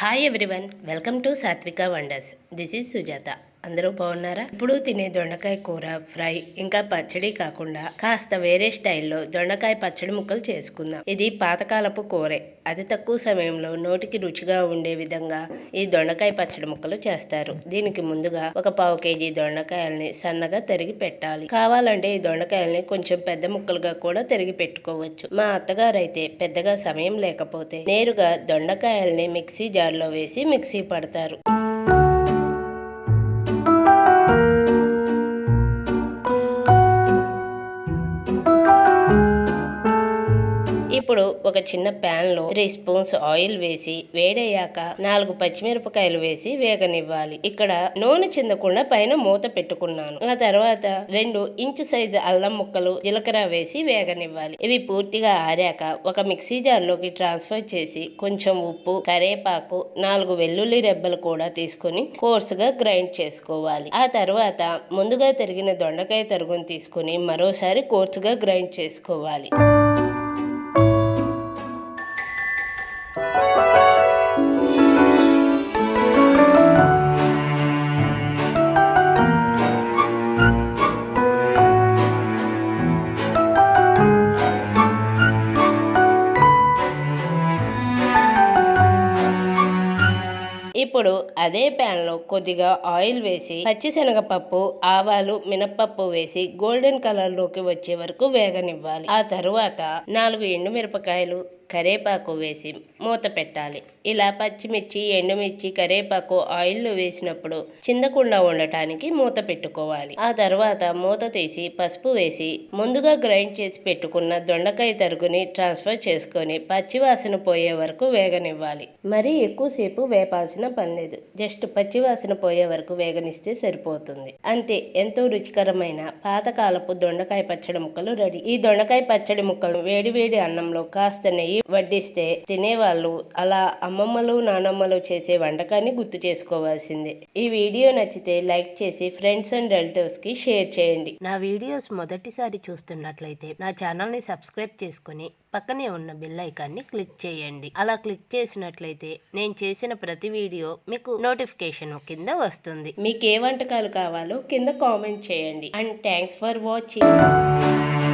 Hi everyone, welcome to Satvika Wonders. This is Sujata. అందరూ బాగున్నారా? ఇప్పుడు తినే దొండకాయ కూర ఫ్రై ఇంకా పచ్చడి కాకుండా కాస్త వేరే స్టైల్లో దొండకాయ పచ్చడి ముక్కలు చేసుకుందాం. ఇది పాతకాలపు కూరే. అతి తక్కువ సమయంలో నోటికి రుచిగా ఉండే విధంగా ఈ దొండకాయ పచ్చడి ముక్కలు చేస్తారు. దీనికి ముందుగా ఒక పావు కేజీ దొండకాయల్ని సన్నగా తరిగి పెట్టాలి. కావాలంటే ఈ దొండకాయల్ని కొంచెం పెద్ద ముక్కలుగా కూడా తరిగి పెట్టుకోవచ్చు. మా అత్తగారు అయితే పెద్దగా సమయం లేకపోతే నేరుగా దొండకాయల్ని మిక్సీ జార్లో వేసి మిక్సీ పడతారు. ఇప్పుడు ఒక చిన్న ప్యాన్లో త్రీ స్పూన్స్ ఆయిల్ వేసి వేడయ్యాక నాలుగు పచ్చిమిరపకాయలు వేసి వేగనివ్వాలి. ఇక్కడ నూనె చెందకుండా పైన మూత పెట్టుకున్నాను. ఆ తర్వాత రెండు ఇంచు సైజు అల్లం ముక్కలు జీలకర్ర వేసి వేగనివ్వాలి. ఇవి పూర్తిగా ఆరాక ఒక మిక్సీ జార్లోకి ట్రాన్స్ఫర్ చేసి కొంచెం ఉప్పు కరేపాకు నాలుగు వెల్లుల్లి రెబ్బలు కూడా తీసుకుని కోర్సుగా గ్రైండ్ చేసుకోవాలి. ఆ తర్వాత ముందుగా తరిగిన దొండకాయ తరుగును తీసుకుని మరోసారి కోర్సుగా గ్రైండ్ చేసుకోవాలి. ఇప్పుడు అదే ప్యాన్లో కొద్దిగా ఆయిల్ వేసి పచ్చిశనగపప్పు ఆవాలు మినప్పప్పు వేసి గోల్డెన్ కలర్లోకి వచ్చే వరకు వేగనివ్వాలి. ఆ తరువాత నాలుగు ఎండు మిరపకాయలు కరేపాకు వేసి మూత పెట్టాలి. ఇలా పచ్చిమిర్చి ఎండుమిర్చి కరేపాకు ఆయిల్లో వేసినప్పుడు చిందకుండా ఉండటానికి మూత పెట్టుకోవాలి. ఆ తర్వాత మూత తీసి పసుపు వేసి ముందుగా గ్రైండ్ చేసి పెట్టుకున్న దొండకాయ తరుగుని ట్రాన్స్ఫర్ చేసుకొని పచ్చివాసన పోయే వరకు వేగనివ్వాలి. మరీ ఎక్కువసేపు వేపాల్సిన పని లేదు. జస్ట్ పచ్చివాసన పోయే వరకు వేగనిస్తే సరిపోతుంది. అంతే ఎంతో రుచికరమైన పాతకాలపు దొండకాయ పచ్చడి ముక్కలు రెడీ. ఈ దొండకాయ పచ్చడి ముక్కలు వేడి వేడి అన్నంలో కాస్త నెయ్యి వడ్డిస్తే తినేవాళ్ళు అలా అమ్మమ్మలు నానమ్మలు చేసే వంటకాన్ని గుర్తు చేసుకోవాల్సిందే. ఈ వీడియో నచ్చితే లైక్ చేసి ఫ్రెండ్స్ అండ్ రిలేటివ్స్కి షేర్ చేయండి. నా వీడియోస్ మొదటిసారి చూస్తున్నట్లయితే నా ఛానల్ని సబ్స్క్రైబ్ చేసుకుని పక్కనే ఉన్న బెల్ ఐకాన్ని క్లిక్ చేయండి. అలా క్లిక్ చేసినట్లయితే నేను చేసిన ప్రతి వీడియో మీకు నోటిఫికేషన్ కింద వస్తుంది. మీకు ఏ వంటకాలు కావాలో కింద కామెంట్ చేయండి. And thanks for watching